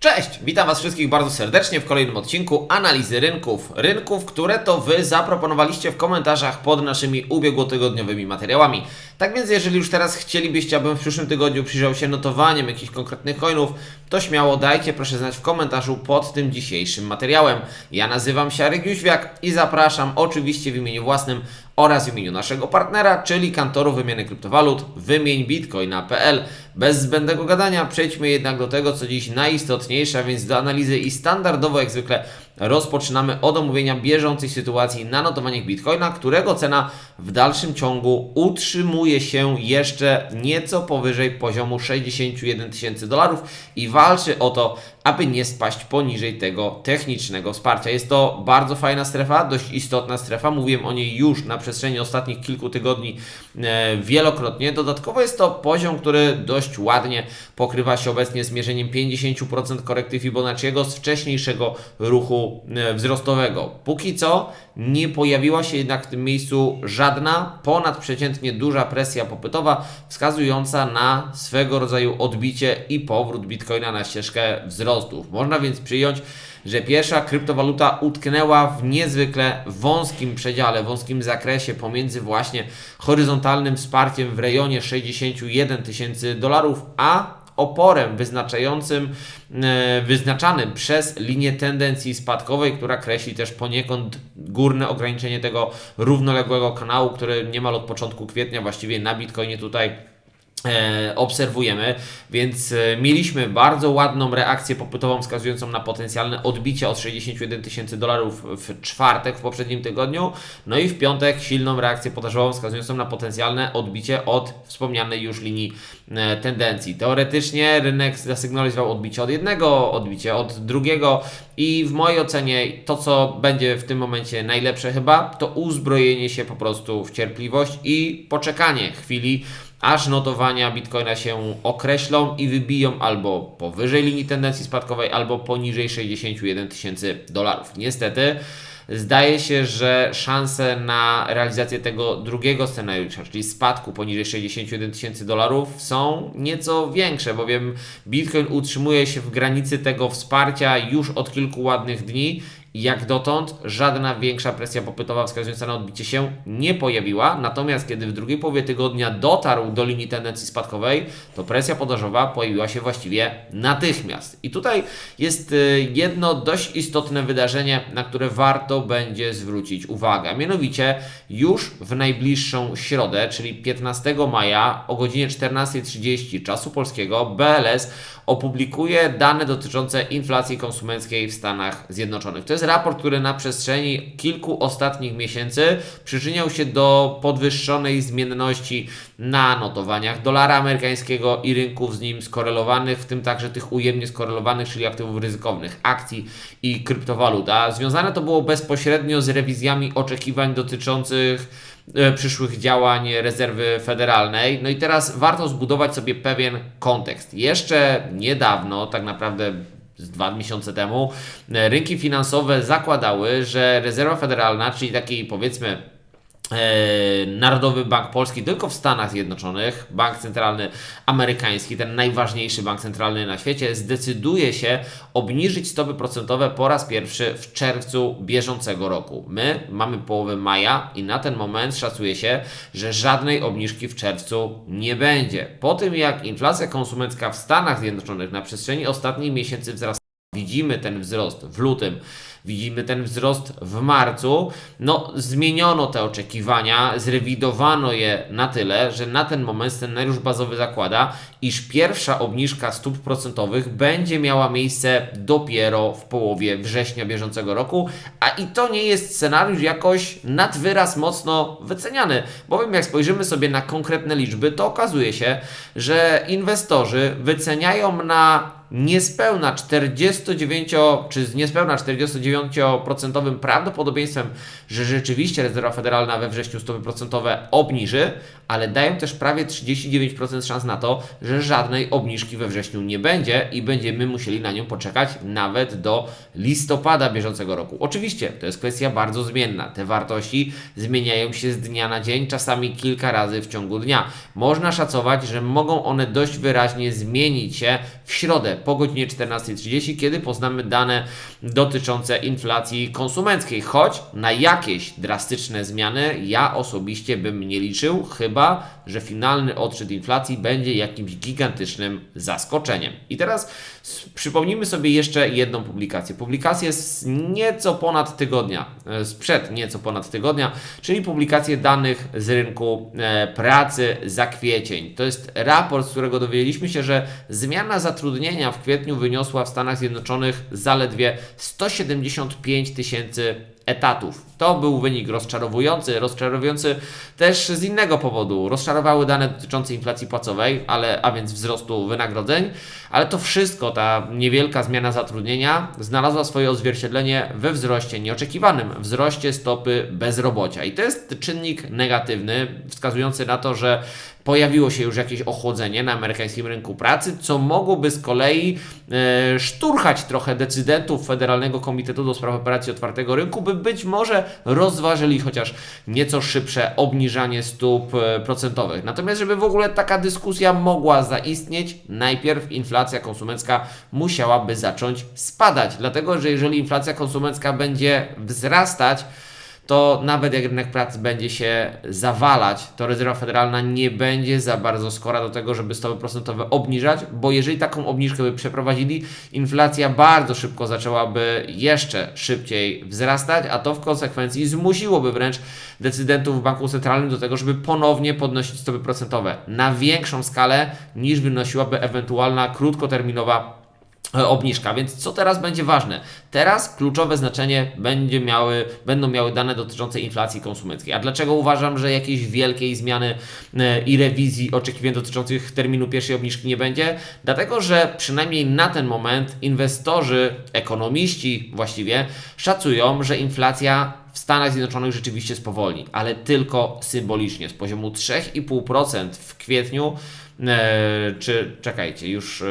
Cześć, witam Was wszystkich bardzo serdecznie w kolejnym odcinku analizy rynków. Rynków, które to Wy zaproponowaliście w komentarzach pod naszymi ubiegłotygodniowymi materiałami. Tak więc, jeżeli już teraz chcielibyście, abym w przyszłym tygodniu przyjrzał się notowaniem jakichś konkretnych coinów, to śmiało dajcie proszę znać w komentarzu pod tym dzisiejszym materiałem. Ja nazywam się Arek Jóźwiak i zapraszam oczywiście w imieniu własnym oraz w imieniu naszego partnera, czyli kantoru wymiany kryptowalut wymieńbitcoina.pl. Bez zbędnego gadania przejdźmy jednak do tego, co dziś najistotniejsze, a więc do analizy i standardowo jak zwykle rozpoczynamy od omówienia bieżącej sytuacji na notowaniach Bitcoina, którego cena w dalszym ciągu utrzymuje się jeszcze nieco powyżej poziomu 61 tysięcy dolarów i walczy o to, aby nie spaść poniżej tego technicznego wsparcia. Jest to bardzo fajna strefa, dość istotna strefa. Mówiłem o niej już na przestrzeni ostatnich kilku tygodni e, wielokrotnie. Dodatkowo jest to poziom, który dość ładnie pokrywa się obecnie z mierzeniem 50% korekty Fibonacciego z wcześniejszego ruchu e, wzrostowego. Póki co nie pojawiła się jednak w tym miejscu żadna ponadprzeciętnie duża presja popytowa, wskazująca na swego rodzaju odbicie i powrót Bitcoina na ścieżkę wzrostów. Można więc przyjąć, że pierwsza kryptowaluta utknęła w niezwykle wąskim przedziale, wąskim zakresie pomiędzy właśnie horyzontalnym wsparciem w rejonie 61 tysięcy dolarów, a oporem wyznaczającym, e, wyznaczanym przez linię tendencji spadkowej, która kreśli też poniekąd górne ograniczenie tego równoległego kanału, który niemal od początku kwietnia właściwie na Bitcoinie tutaj obserwujemy, więc e, mieliśmy bardzo ładną reakcję popytową wskazującą na potencjalne odbicie od 61 tysięcy dolarów w czwartek w poprzednim tygodniu, no i w piątek silną reakcję podażową wskazującą na potencjalne odbicie od wspomnianej już linii e, tendencji. Teoretycznie rynek zasygnalizował odbicie od jednego, odbicie od drugiego i w mojej ocenie to, co będzie w tym momencie najlepsze chyba, to uzbrojenie się po prostu w cierpliwość i poczekanie chwili, aż notowania Bitcoina się określą i wybiją albo powyżej linii tendencji spadkowej, albo poniżej 61 tysięcy dolarów. Niestety, zdaje się, że szanse na realizację tego drugiego scenariusza, czyli spadku poniżej 61 tysięcy dolarów, są nieco większe, bowiem Bitcoin utrzymuje się w granicy tego wsparcia już od kilku ładnych dni jak dotąd żadna większa presja popytowa wskazująca na odbicie się nie pojawiła, natomiast kiedy w drugiej połowie tygodnia dotarł do linii tendencji spadkowej, to presja podażowa pojawiła się właściwie natychmiast. I tutaj jest y, jedno dość istotne wydarzenie, na które warto będzie zwrócić uwagę. Mianowicie już w najbliższą środę, czyli 15 maja o godzinie 14.30 czasu polskiego BLS opublikuje dane dotyczące inflacji konsumenckiej w Stanach Zjednoczonych. To jest raport, który na przestrzeni kilku ostatnich miesięcy przyczyniał się do podwyższonej zmienności na notowaniach dolara amerykańskiego i rynków z nim skorelowanych, w tym także tych ujemnie skorelowanych, czyli aktywów ryzykownych, akcji i kryptowalut. A związane to było bezpośrednio z rewizjami oczekiwań dotyczących przyszłych działań rezerwy federalnej. No i teraz warto zbudować sobie pewien kontekst. Jeszcze niedawno, tak naprawdę z dwa miesiące temu, e, rynki finansowe zakładały, że rezerwa federalna, czyli taki powiedzmy e, Narodowy Bank Polski tylko w Stanach Zjednoczonych, bank centralny amerykański, ten najważniejszy bank centralny na świecie, zdecyduje się obniżyć stopy procentowe po raz pierwszy w czerwcu bieżącego roku. My mamy połowę maja i na ten moment szacuje się, że żadnej obniżki w czerwcu nie będzie. Po tym jak inflacja konsumencka w Stanach Zjednoczonych na przestrzeni ostatnich miesięcy wzrasta, widzimy ten wzrost w lutym, widzimy ten wzrost w marcu, no zmieniono te oczekiwania, zrewidowano je na tyle, że na ten moment scenariusz bazowy zakłada, iż pierwsza obniżka stóp procentowych będzie miała miejsce dopiero w połowie września bieżącego roku, a i to nie jest scenariusz jakoś nad wyraz mocno wyceniany, bowiem jak spojrzymy sobie na konkretne liczby, to okazuje się, że inwestorzy wyceniają na niespełna 49 czy niespełna 49 99% prawdopodobieństwem, że rzeczywiście rezerwa federalna we wrześniu stopy procentowe obniży, ale dają też prawie 39% szans na to, że żadnej obniżki we wrześniu nie będzie i będziemy musieli na nią poczekać nawet do listopada bieżącego roku. Oczywiście to jest kwestia bardzo zmienna. Te wartości zmieniają się z dnia na dzień, czasami kilka razy w ciągu dnia. Można szacować, że mogą one dość wyraźnie zmienić się w środę po godzinie 14.30, kiedy poznamy dane dotyczące inflacji konsumenckiej, choć na jakieś drastyczne zmiany ja osobiście bym nie liczył, chyba że finalny odczyt inflacji będzie jakimś gigantycznym zaskoczeniem. I teraz przypomnijmy sobie jeszcze jedną publikację. Publikację z nieco ponad tygodnia, e, sprzed nieco ponad tygodnia, czyli publikację danych z rynku e, pracy za kwiecień. To jest raport, z którego dowiedzieliśmy się, że zmiana zatrudnienia w kwietniu wyniosła w Stanach Zjednoczonych zaledwie 175 tysięcy etatów. To był wynik rozczarowujący, rozczarowujący też z innego powodu. Rozczarowały dane dotyczące inflacji płacowej, ale, a więc wzrostu wynagrodzeń, ale to wszystko, ta niewielka zmiana zatrudnienia znalazła swoje odzwierciedlenie we wzroście nieoczekiwanym, wzroście stopy bezrobocia. I to jest czynnik negatywny, wskazujący na to, że pojawiło się już jakieś ochłodzenie na amerykańskim rynku pracy, co mogłoby z kolei e, szturchać trochę decydentów Federalnego Komitetu do Spraw Operacji Otwartego Rynku, by być może rozważyli chociaż nieco szybsze obniżanie stóp e, procentowych. Natomiast, żeby w ogóle taka dyskusja mogła zaistnieć, najpierw inflacja konsumencka musiałaby zacząć spadać, dlatego że jeżeli inflacja konsumencka będzie wzrastać, to nawet jak rynek pracy będzie się zawalać, to rezerwa federalna nie będzie za bardzo skora do tego, żeby stopy procentowe obniżać, bo jeżeli taką obniżkę by przeprowadzili, inflacja bardzo szybko zaczęłaby jeszcze szybciej wzrastać, a to w konsekwencji zmusiłoby wręcz decydentów w banku centralnym do tego, żeby ponownie podnosić stopy procentowe na większą skalę niż wynosiłaby ewentualna krótkoterminowa obniżka. Więc co teraz będzie ważne? Teraz kluczowe znaczenie będzie miały, będą miały dane dotyczące inflacji konsumenckiej. A dlaczego uważam, że jakiejś wielkiej zmiany e, i rewizji oczekiwań dotyczących terminu pierwszej obniżki nie będzie? Dlatego, że przynajmniej na ten moment inwestorzy, ekonomiści właściwie szacują, że inflacja w Stanach Zjednoczonych rzeczywiście spowolni, ale tylko symbolicznie z poziomu 3,5% w kwietniu, e, czy czekajcie, już e,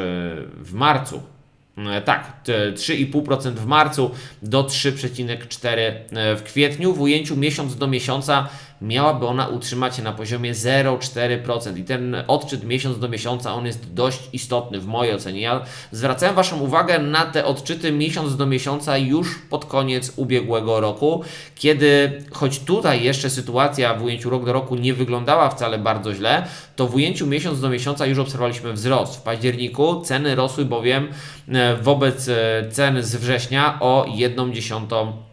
w marcu. E, Tak, t- 3,5% w marcu do 3,4% w kwietniu. W ujęciu miesiąc do miesiąca miałaby ona utrzymać się na poziomie 0,4%. I ten odczyt miesiąc do miesiąca, on jest dość istotny w mojej ocenie. Ja zwracałem Waszą uwagę na te odczyty miesiąc do miesiąca już pod koniec ubiegłego roku, kiedy choć tutaj jeszcze sytuacja w ujęciu rok do roku nie wyglądała wcale bardzo źle, to w ujęciu miesiąc do miesiąca już obserwowaliśmy wzrost. W październiku ceny rosły bowiem e, wobec e, cen z września o 1,1 e,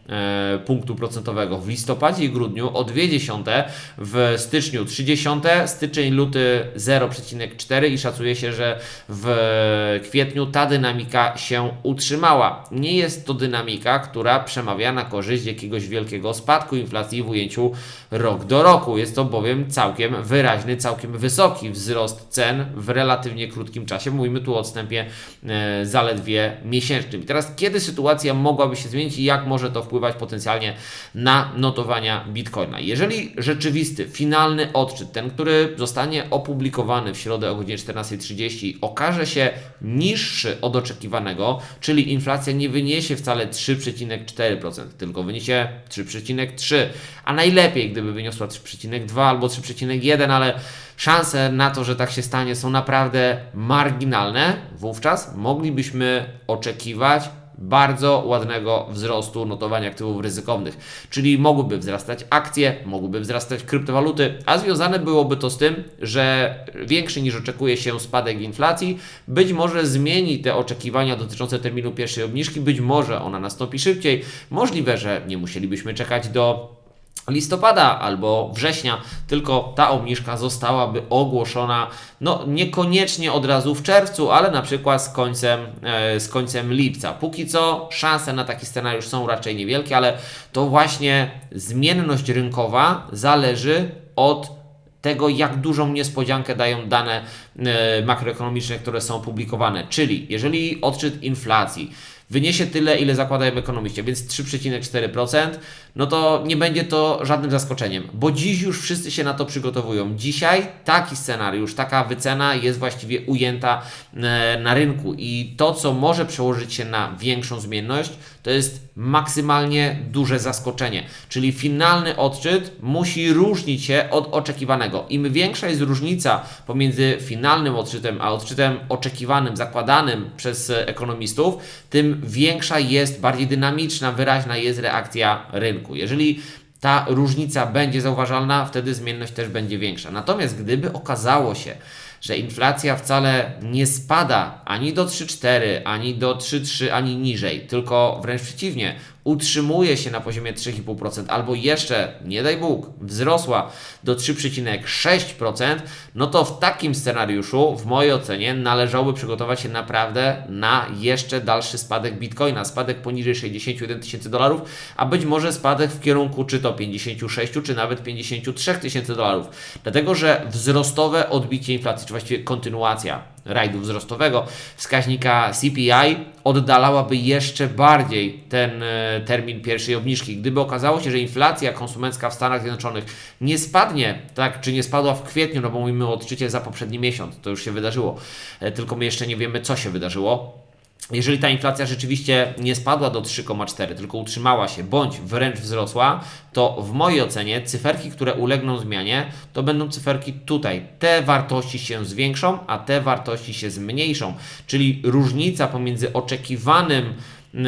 punktu procentowego. W listopadzie i grudniu o 0,2, w styczniu 0,3, styczeń, luty 0,4 i szacuje się, że w kwietniu ta dynamika się utrzymała. Nie jest to dynamika, która przemawia na korzyść jakiegoś wielkiego spadku inflacji w ujęciu rok do roku. Jest to bowiem całkiem wyraźny, całkiem wysoki wzrost cen w relatywnie krótkim czasie. Mówimy tu o odstępie e, zaledwie miesięcznym. I teraz, kiedy sytuacja mogłaby się zmienić i jak może to wpływać potencjalnie na notowania Bitcoina? Jeżeli rzeczywisty, finalny odczyt, ten, który zostanie opublikowany w środę o godzinie 14.30, okaże się niższy od oczekiwanego, czyli inflacja nie wyniesie wcale 3,4%, tylko wyniesie 3,3%, a najlepiej, gdyby wyniosła 3,2 albo 3,1, ale szanse na to, że tak się stanie, są naprawdę marginalne. Wówczas moglibyśmy oczekiwać bardzo ładnego wzrostu notowania aktywów ryzykownych, czyli mogłyby wzrastać akcje, mogłyby wzrastać kryptowaluty, a związane byłoby to z tym, że większy niż oczekuje się spadek inflacji być może zmieni te oczekiwania dotyczące terminu pierwszej obniżki, być może ona nastąpi szybciej, możliwe, że nie musielibyśmy czekać do listopada albo września, tylko ta obniżka zostałaby ogłoszona, no niekoniecznie od razu w czerwcu, ale na przykład z końcem, e, z końcem lipca. Póki co szanse na taki scenariusz są raczej niewielkie, ale to właśnie zmienność rynkowa zależy od tego, jak dużą niespodziankę dają dane e, makroekonomiczne, które są publikowane. Czyli jeżeli odczyt inflacji wyniesie tyle, ile zakładają ekonomiści, więc 3,4%, no to nie będzie to żadnym zaskoczeniem, bo dziś już wszyscy się na to przygotowują. Dzisiaj taki scenariusz, taka wycena jest właściwie ujęta e, na rynku i to, co może przełożyć się na większą zmienność, to jest maksymalnie duże zaskoczenie. Czyli finalny odczyt musi różnić się od oczekiwanego. Im większa jest różnica pomiędzy finalnym odczytem a odczytem oczekiwanym, zakładanym przez ekonomistów, tym większa jest, bardziej dynamiczna, wyraźna jest reakcja rynku. Jeżeli ta różnica będzie zauważalna, wtedy zmienność też będzie większa. Natomiast gdyby okazało się, że inflacja wcale nie spada ani do 3,4, ani do 3,3, ani niżej, tylko wręcz przeciwnie, utrzymuje się na poziomie 3,5% albo jeszcze, nie daj Bóg, wzrosła do 3,6%, no to w takim scenariuszu, w mojej ocenie, należałoby przygotować się naprawdę na jeszcze dalszy spadek bitcoina, spadek poniżej 61 tysięcy dolarów, a być może spadek w kierunku czy to 56, czy nawet 53 tysięcy dolarów. Dlatego, że wzrostowe odbicie inflacji, czy właściwie kontynuacja rajdu wzrostowego wskaźnika CPI oddalałaby jeszcze bardziej ten e, termin pierwszej obniżki. Gdyby okazało się, że inflacja konsumencka w Stanach Zjednoczonych nie spadnie, tak, czy nie spadła w kwietniu, no bo mówimy o odczycie za poprzedni miesiąc, to już się wydarzyło, e, tylko my jeszcze nie wiemy, co się wydarzyło. Jeżeli ta inflacja rzeczywiście nie spadła do 3,4, tylko utrzymała się bądź wręcz wzrosła, to w mojej ocenie cyferki, które ulegną zmianie, to będą cyferki tutaj. Te wartości się zwiększą, a te wartości się zmniejszą. Czyli różnica pomiędzy oczekiwanym e,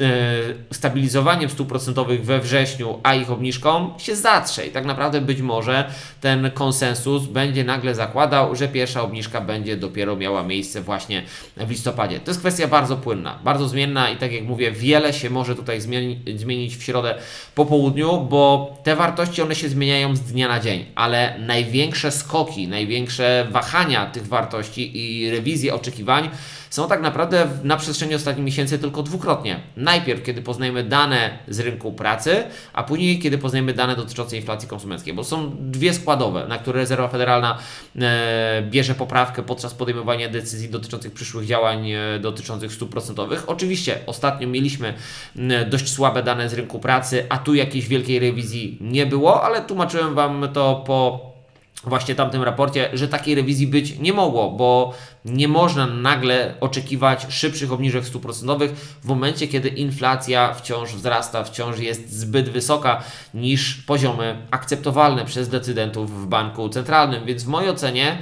e, stabilizowaniem stóp procentowych we wrześniu, a ich obniżką się zatrze. I tak naprawdę być może ten konsensus będzie nagle zakładał, że pierwsza obniżka będzie dopiero miała miejsce właśnie w listopadzie. To jest kwestia bardzo płynna, bardzo zmienna i tak jak mówię, wiele się może tutaj zmieni- zmienić w środę po południu, bo te wartości one się zmieniają z dnia na dzień, ale największe skoki, największe wahania tych wartości i rewizje oczekiwań są tak naprawdę na przestrzeni ostatnich miesięcy tylko dwukrotnie. Najpierw, kiedy poznajemy dane z rynku pracy, a później, kiedy poznajemy dane dotyczące inflacji konsumenckiej, bo są dwie składowe, na które Rezerwa Federalna e, bierze poprawkę podczas podejmowania decyzji dotyczących przyszłych działań e, dotyczących stóp procentowych. Oczywiście ostatnio mieliśmy m, dość słabe dane z rynku pracy, a tu jakiejś wielkiej rewizji nie było, ale tłumaczyłem Wam to po właśnie tamtym raporcie, że takiej rewizji być nie mogło, bo nie można nagle oczekiwać szybszych obniżek stóp procentowych w momencie, kiedy inflacja wciąż wzrasta, wciąż jest zbyt wysoka niż poziomy akceptowalne przez decydentów w banku centralnym. Więc w mojej ocenie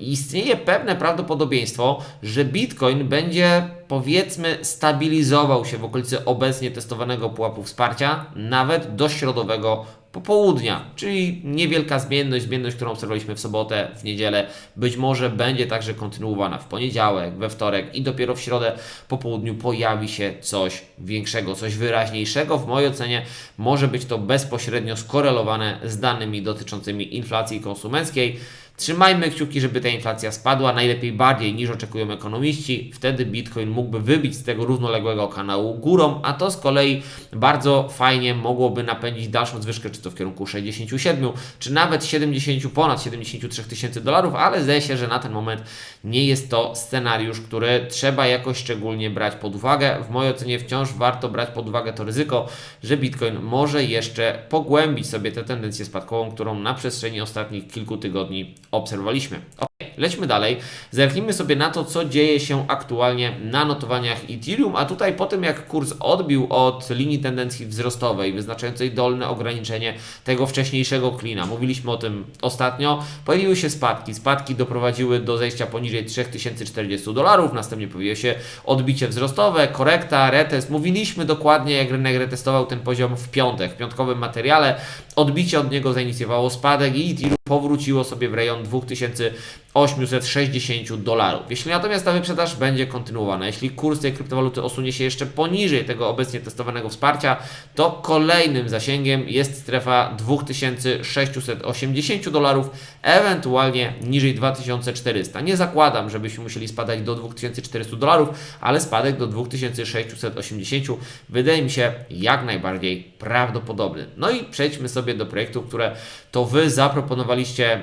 istnieje pewne prawdopodobieństwo, że Bitcoin będzie powiedzmy stabilizował się w okolicy obecnie testowanego pułapu wsparcia nawet do środowego popołudnia, czyli niewielka zmienność, zmienność, którą obserwowaliśmy w sobotę, w niedzielę, być może będzie także kontynuowana w poniedziałek, we wtorek i dopiero w środę po południu pojawi się coś większego, coś wyraźniejszego. W mojej ocenie może być to bezpośrednio skorelowane z danymi dotyczącymi inflacji konsumenckiej. Trzymajmy kciuki, żeby ta inflacja spadła, najlepiej bardziej niż oczekują ekonomiści. Wtedy Bitcoin mógłby wybić z tego równoległego kanału górą, a to z kolei bardzo fajnie mogłoby napędzić dalszą zwyżkę, czy to w kierunku 67, czy nawet 70, ponad 73 tysięcy dolarów, ale zdaje się, że na ten moment nie jest to scenariusz, który trzeba jakoś szczególnie brać pod uwagę. W mojej ocenie wciąż warto brać pod uwagę to ryzyko, że Bitcoin może jeszcze pogłębić sobie tę tendencję spadkową, którą na przestrzeni ostatnich kilku tygodni obserwowaliśmy. Ok, lećmy dalej. Zerknijmy sobie na to, co dzieje się aktualnie na notowaniach Ethereum, a tutaj po tym, jak kurs odbił od linii tendencji wzrostowej, wyznaczającej dolne ograniczenie tego wcześniejszego klina, mówiliśmy o tym ostatnio, pojawiły się spadki. Spadki doprowadziły do zejścia poniżej 3040 dolarów, następnie pojawiło się odbicie wzrostowe, korekta, retest. Mówiliśmy dokładnie, jak rynek retestował ten poziom w piątek, w piątkowym materiale. Odbicie od niego zainicjowało spadek i Ethereum powróciło sobie w rejon 2860 dolarów. Jeśli natomiast ta wyprzedaż będzie kontynuowana, jeśli kurs tej kryptowaluty osunie się jeszcze poniżej tego obecnie testowanego wsparcia, to kolejnym zasięgiem jest strefa 2680 dolarów, ewentualnie niżej 2400. Nie zakładam, żebyśmy musieli spadać do 2400 dolarów, ale spadek do 2680 wydaje mi się jak najbardziej prawdopodobny. No i przejdźmy sobie do projektów, które to Wy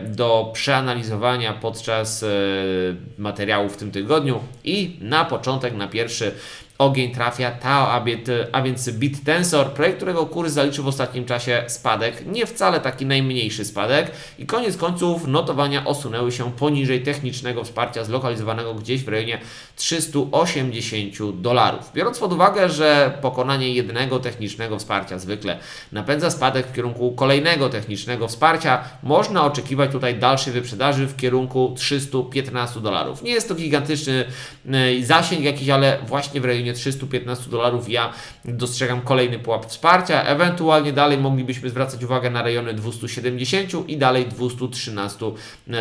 do przeanalizowania podczas e, materiału w tym tygodniu i na początek, na pierwszy ogień trafia Tao, a, bit, a więc BitTensor, projekt, którego kurs zaliczył w ostatnim czasie spadek, nie wcale taki najmniejszy spadek i koniec końców notowania osunęły się poniżej technicznego wsparcia zlokalizowanego gdzieś w rejonie 380 dolarów. Biorąc pod uwagę, że pokonanie jednego technicznego wsparcia zwykle napędza spadek w kierunku kolejnego technicznego wsparcia, można oczekiwać tutaj dalszej wyprzedaży w kierunku 315 dolarów. Nie jest to gigantyczny y, zasięg jakiś, ale właśnie w rejonie 315 dolarów ja dostrzegam kolejny pułap wsparcia. Ewentualnie dalej moglibyśmy zwracać uwagę na rejony 270 i dalej 213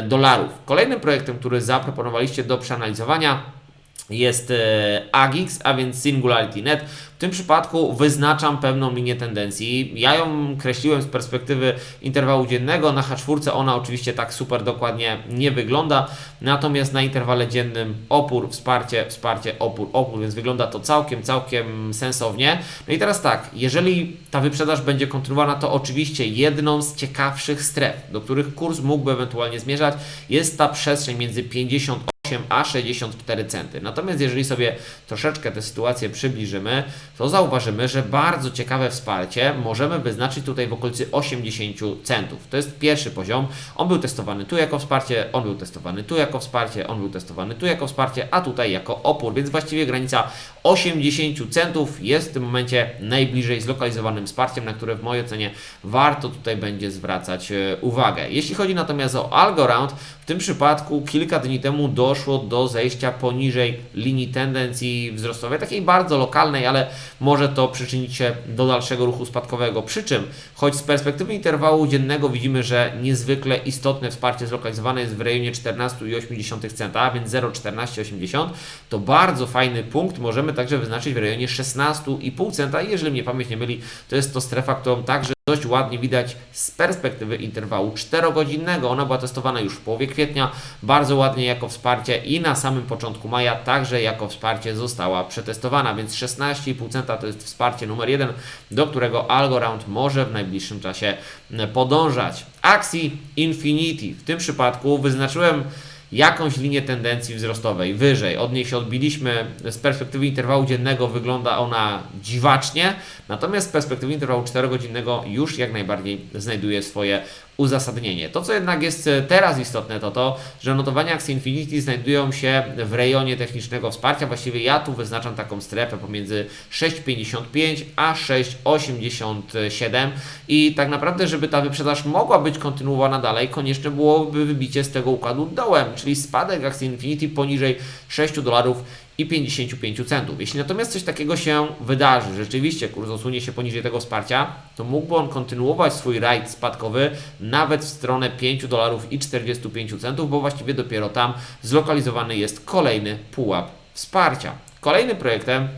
dolarów. Kolejnym projektem, który zaproponowaliście do przeanalizowania jest e, AGIX, a więc SingularityNet. W tym przypadku wyznaczam pewną linię tendencji. Ja ją kreśliłem z perspektywy interwału dziennego. Na H4 ona oczywiście tak super dokładnie nie wygląda, natomiast na interwale dziennym opór, wsparcie, wsparcie, opór, opór, więc wygląda to całkiem, całkiem sensownie. No i teraz tak, jeżeli ta wyprzedaż będzie kontynuowana, to oczywiście jedną z ciekawszych stref, do których kurs mógłby ewentualnie zmierzać, jest ta przestrzeń między 50 8 a 64 centy. Natomiast jeżeli sobie troszeczkę tę sytuację przybliżymy, to zauważymy, że bardzo ciekawe wsparcie możemy wyznaczyć tutaj w okolicy 80 centów. To jest pierwszy poziom. On był testowany tu jako wsparcie, on był testowany tu jako wsparcie, on był testowany tu jako wsparcie, a tutaj jako opór, więc właściwie granica 80 centów jest w tym momencie najbliżej zlokalizowanym wsparciem, na które w mojej ocenie warto tutaj będzie zwracać e, uwagę. Jeśli chodzi natomiast o Algorand, w tym przypadku kilka dni temu doszło do zejścia poniżej linii tendencji wzrostowej, takiej bardzo lokalnej, ale może to przyczynić się do dalszego ruchu spadkowego. Przy czym, choć z perspektywy interwału dziennego widzimy, że niezwykle istotne wsparcie zlokalizowane jest w rejonie 14,8 centa, więc 0,1480, to bardzo fajny punkt możemy także wyznaczyć w rejonie 16,5 centa jeżeli mnie pamięć nie myli, to jest to strefa, którą także dość ładnie widać z perspektywy interwału 4-godzinnego. Ona była testowana już w połowie kwietnia, bardzo ładnie jako wsparcie i na samym początku maja także jako wsparcie została przetestowana, więc 16,5 centa to jest wsparcie numer jeden, do którego Algorand może w najbliższym czasie podążać. Akcji Infinity. W tym przypadku wyznaczyłem jakąś linię tendencji wzrostowej wyżej. Od niej się odbiliśmy. Z perspektywy interwału dziennego wygląda ona dziwacznie, natomiast z perspektywy interwału 4-godzinnego już jak najbardziej znajduje swoje uzasadnienie. To, co jednak jest teraz istotne, to to, że notowania akcji Infinity znajdują się w rejonie technicznego wsparcia. Właściwie ja tu wyznaczam taką strefę pomiędzy 6,55 a 6,87 i tak naprawdę, żeby ta wyprzedaż mogła być kontynuowana dalej, konieczne byłoby wybicie z tego układu dołem, czyli spadek akcji Infinity poniżej 6 dolarów i 55 centów. Jeśli natomiast coś takiego się wydarzy, rzeczywiście kurs osunie się poniżej tego wsparcia, to mógłby on kontynuować swój rajd spadkowy nawet w stronę 5 dolarów i 45 centów, bo właściwie dopiero tam zlokalizowany jest kolejny pułap wsparcia. Kolejnym projektem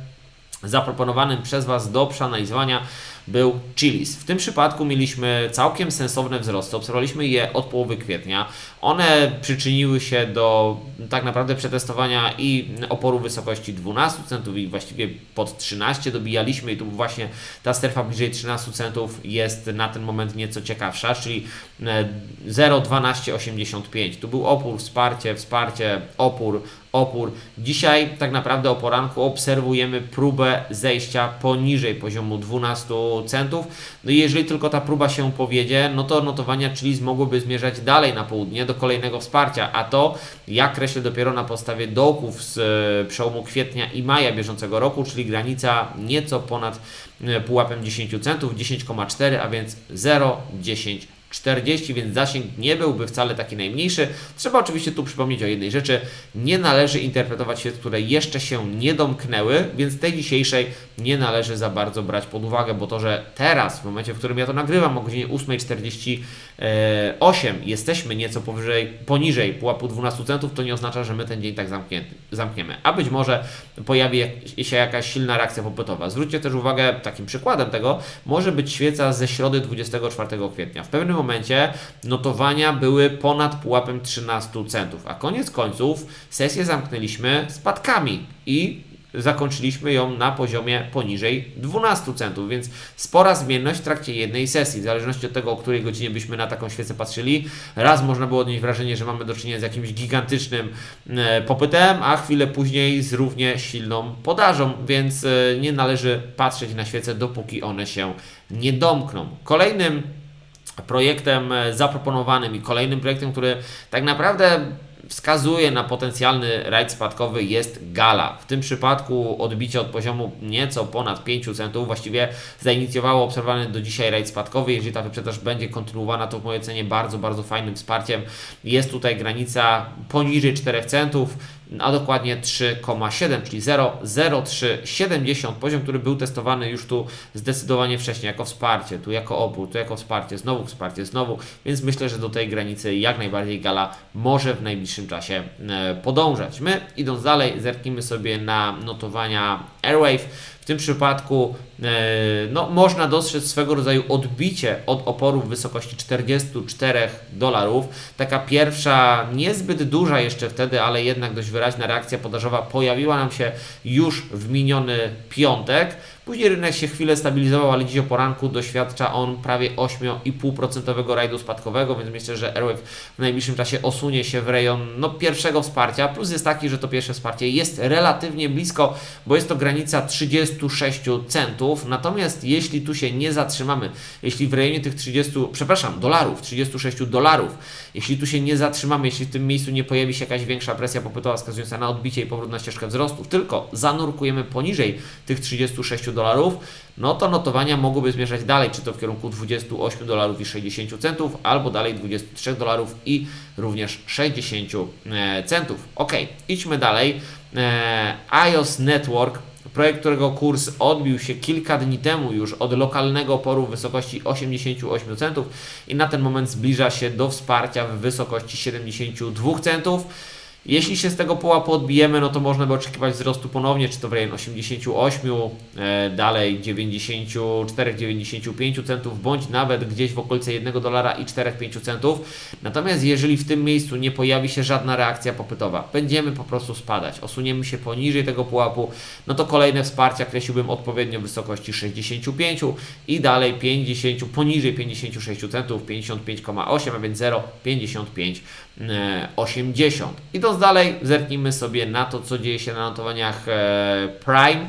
zaproponowanym przez Was do przeanalizowania był Chilis. W tym przypadku mieliśmy całkiem sensowne wzrosty, obserwowaliśmy je od połowy kwietnia. One przyczyniły się do tak naprawdę przetestowania i oporu wysokości 12 centów i właściwie pod 13 dobijaliśmy i tu właśnie ta strefa bliżej 13 centów jest na ten moment nieco ciekawsza, czyli e, 0,1285. Tu był opór, wsparcie, wsparcie, opór, opór. Dzisiaj tak naprawdę o poranku obserwujemy próbę zejścia poniżej poziomu 12 centów. No i jeżeli tylko ta próba się powiedzie, no to notowania Chili's mogłyby zmierzać dalej na południe do kolejnego wsparcia, a to ja kreślę dopiero na podstawie dołków z e, przełomu kwietnia i maja bieżącego roku, czyli granica nieco ponad e, pułapem 10 centów, 10,4, a więc 0,10 40, więc zasięg nie byłby wcale taki najmniejszy. Trzeba oczywiście tu przypomnieć o jednej rzeczy. Nie należy interpretować świat, które jeszcze się nie domknęły, więc tej dzisiejszej nie należy za bardzo brać pod uwagę, bo to, że teraz, w momencie, w którym ja to nagrywam o godzinie 8.48 jesteśmy nieco powyżej, poniżej pułapu 12 centów, to nie oznacza, że my ten dzień tak zamkniemy. A być może pojawi się jakaś silna reakcja popytowa. Zwróćcie też uwagę, takim przykładem tego może być świeca ze środy 24 kwietnia. W pewnym momencie notowania były ponad pułapem 13 centów, a koniec końców sesję zamknęliśmy spadkami i zakończyliśmy ją na poziomie poniżej 12 centów, więc spora zmienność w trakcie jednej sesji, w zależności od tego, o której godzinie byśmy na taką świecę patrzyli. Raz można było odnieść wrażenie, że mamy do czynienia z jakimś gigantycznym e, popytem, a chwilę później z równie silną podażą, więc e, nie należy patrzeć na świece, dopóki one się nie domkną. Kolejnym projektem e, zaproponowanym i kolejnym projektem, który tak naprawdę wskazuje na potencjalny rajd spadkowy jest Gala. W tym przypadku odbicie od poziomu nieco ponad 5 centów właściwie zainicjowało obserwowany do dzisiaj rajd spadkowy. Jeżeli ta wyprzedaż będzie kontynuowana, to w mojej ocenie bardzo, bardzo fajnym wsparciem jest tutaj granica poniżej 4 centów a dokładnie 3,7, czyli 0,0370, poziom, który był testowany już tu zdecydowanie wcześniej jako wsparcie, tu jako opór, tu jako wsparcie, znowu wsparcie, znowu, więc myślę, że do tej granicy jak najbardziej Gala może w najbliższym czasie e, podążać. My, idąc dalej, zerknijmy sobie na notowania Airwave. W tym przypadku e, no, można dostrzec swego rodzaju odbicie od oporu w wysokości 44 dolarów. Taka pierwsza, niezbyt duża jeszcze wtedy, ale jednak dość wyraźna reakcja podażowa pojawiła nam się już w miniony piątek. Później rynek się chwilę stabilizował, ale dziś o poranku doświadcza on prawie 8,5% rajdu spadkowego, więc myślę, że Airwave w najbliższym czasie osunie się w rejon no, pierwszego wsparcia. Plus jest taki, że to pierwsze wsparcie jest relatywnie blisko, bo jest to granica 36 centów. Natomiast jeśli tu się nie zatrzymamy, jeśli w rejonie tych 30, przepraszam, dolarów, 36 dolarów, jeśli tu się nie zatrzymamy, jeśli w tym miejscu nie pojawi się jakaś większa presja popytowa wskazująca na odbicie i powrót na ścieżkę wzrostów, tylko zanurkujemy poniżej tych 36 dolarów, no to notowania mogłyby zmierzać dalej, czy to w kierunku 28 dolarów i 60 centów, albo dalej 23 dolarów i również 60 e, centów. Ok, idźmy dalej. E, iOS Network Projekt, którego kurs odbił się kilka dni temu już od lokalnego oporu w wysokości 88 centów i na ten moment zbliża się do wsparcia w wysokości 72 centów. Jeśli się z tego pułapu odbijemy, no to można by oczekiwać wzrostu ponownie, czy to w rejon 88, e, dalej 94-95 centów, bądź nawet gdzieś w okolicy 1 dolara i 4-5 centów. Natomiast jeżeli w tym miejscu nie pojawi się żadna reakcja popytowa, będziemy po prostu spadać, osuniemy się poniżej tego pułapu, no to kolejne wsparcia kreśliłbym odpowiednio w wysokości 65 i dalej 50, poniżej 56 centów, 55,8, a więc 0,55 e, 80. Idąc dalej, zerknijmy sobie na to, co dzieje się na notowaniach e, Prime.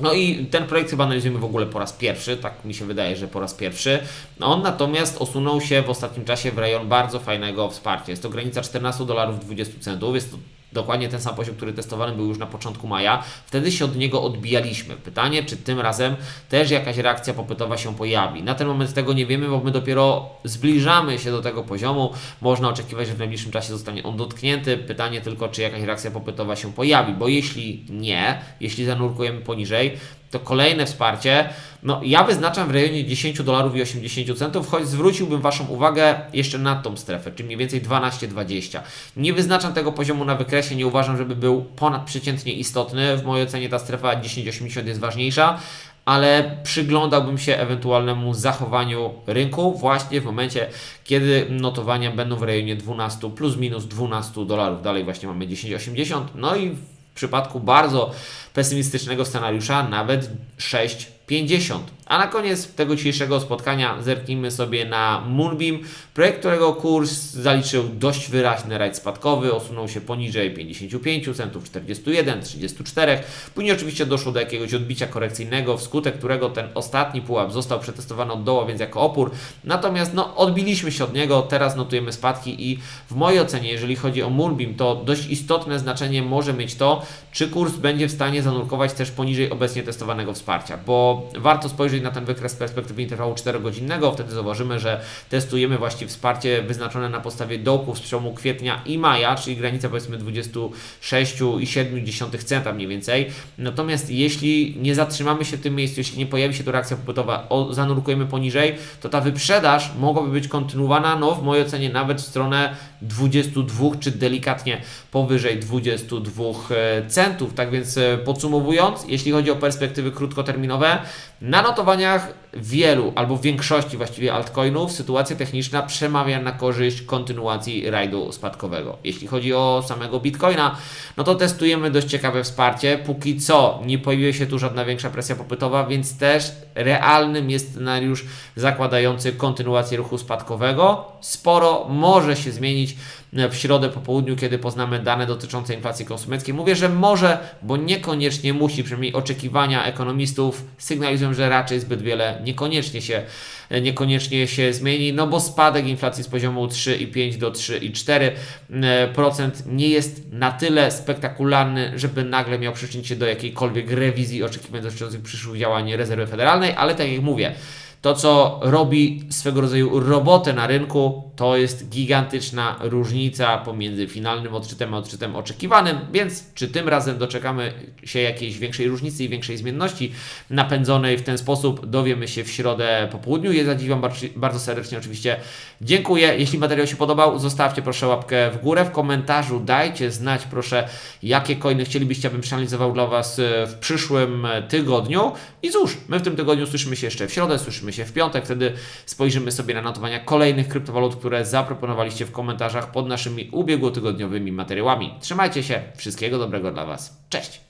No i ten projekt chyba analizujemy w ogóle po raz pierwszy, tak mi się wydaje, że po raz pierwszy. On natomiast osunął się w ostatnim czasie w rejon bardzo fajnego wsparcia. Jest to granica 14 dolarów 20 centów, jest to dokładnie ten sam poziom, który testowany był już na początku maja. Wtedy się od niego odbijaliśmy. Pytanie, czy tym razem też jakaś reakcja popytowa się pojawi. Na ten moment tego nie wiemy, bo my dopiero zbliżamy się do tego poziomu. Można oczekiwać, że w najbliższym czasie zostanie on dotknięty. Pytanie tylko, czy jakaś reakcja popytowa się pojawi, bo jeśli nie, jeśli zanurkujemy poniżej, to kolejne wsparcie, no ja wyznaczam w rejonie 10 dolarów i 80 centów, choć zwróciłbym Waszą uwagę jeszcze na tą strefę, czyli mniej więcej 12-20. Nie wyznaczam tego poziomu na wykresie, nie uważam, żeby był ponadprzeciętnie istotny. W mojej ocenie ta strefa 10-80 jest ważniejsza, ale przyglądałbym się ewentualnemu zachowaniu rynku właśnie w momencie, kiedy notowania będą w rejonie 12 plus minus 12 dolarów. Dalej właśnie mamy 10,80, no i w przypadku bardzo pesymistycznego scenariusza nawet 6,50. A na koniec tego dzisiejszego spotkania zerknijmy sobie na Moonbeam, projekt, którego kurs zaliczył dość wyraźny rajd spadkowy, osunął się poniżej 55 centów, 41, 34. Później oczywiście doszło do jakiegoś odbicia korekcyjnego, wskutek którego ten ostatni pułap został przetestowany od dołu, więc jako opór. Natomiast no, odbiliśmy się od niego, teraz notujemy spadki i w mojej ocenie, jeżeli chodzi o Moonbeam, to dość istotne znaczenie może mieć to, czy kurs będzie w stanie zanurkować też poniżej obecnie testowanego wsparcia, bo warto spojrzeć na ten wykres z perspektywy interwału 4-godzinnego, wtedy zauważymy, że testujemy właśnie wsparcie wyznaczone na podstawie dołków z przełomu kwietnia i maja, czyli granica powiedzmy 26,7 centa mniej więcej. Natomiast jeśli nie zatrzymamy się w tym miejscu, jeśli nie pojawi się tu reakcja popytowa, zanurkujemy poniżej, to ta wyprzedaż mogłaby być kontynuowana, no w mojej ocenie nawet w stronę 22 czy delikatnie powyżej 22 e, centów. Tak więc e, podsumowując, jeśli chodzi o perspektywy krótkoterminowe, na notowaniach wielu, albo w większości właściwie altcoinów sytuacja techniczna przemawia na korzyść kontynuacji rajdu spadkowego. Jeśli chodzi o samego Bitcoina, no to testujemy dość ciekawe wsparcie. Póki co nie pojawiła się tu żadna większa presja popytowa, więc też realnym jest scenariusz zakładający kontynuację ruchu spadkowego. Sporo może się zmienić w środę po południu, kiedy poznamy dane dotyczące inflacji konsumenckiej. Mówię, że może, bo niekoniecznie musi, przynajmniej oczekiwania ekonomistów sygnalizują, że raczej zbyt wiele niekoniecznie się, niekoniecznie się zmieni, no bo spadek inflacji z poziomu 3,5 do 3,4% nie jest na tyle spektakularny, żeby nagle miał przyczynić się do jakiejkolwiek rewizji oczekiwań dotyczących przyszłych działań rezerwy federalnej, ale tak jak mówię, to, co robi swego rodzaju robotę na rynku, to jest gigantyczna różnica pomiędzy finalnym odczytem a odczytem oczekiwanym, więc czy tym razem doczekamy się jakiejś większej różnicy i większej zmienności napędzonej w ten sposób, dowiemy się w środę po południu. Ja za dziś Wam bardzo, serdecznie oczywiście dziękuję. Jeśli materiał się podobał, zostawcie proszę łapkę w górę, w komentarzu dajcie znać proszę, jakie coiny chcielibyście, abym przeanalizował dla Was e, w przyszłym tygodniu. I cóż, my w tym tygodniu słyszymy się jeszcze w środę, słyszymy się w piątek, wtedy spojrzymy sobie na notowania kolejnych kryptowalut, które zaproponowaliście w komentarzach pod naszymi ubiegłotygodniowymi materiałami. Trzymajcie się, wszystkiego dobrego dla Was. Cześć!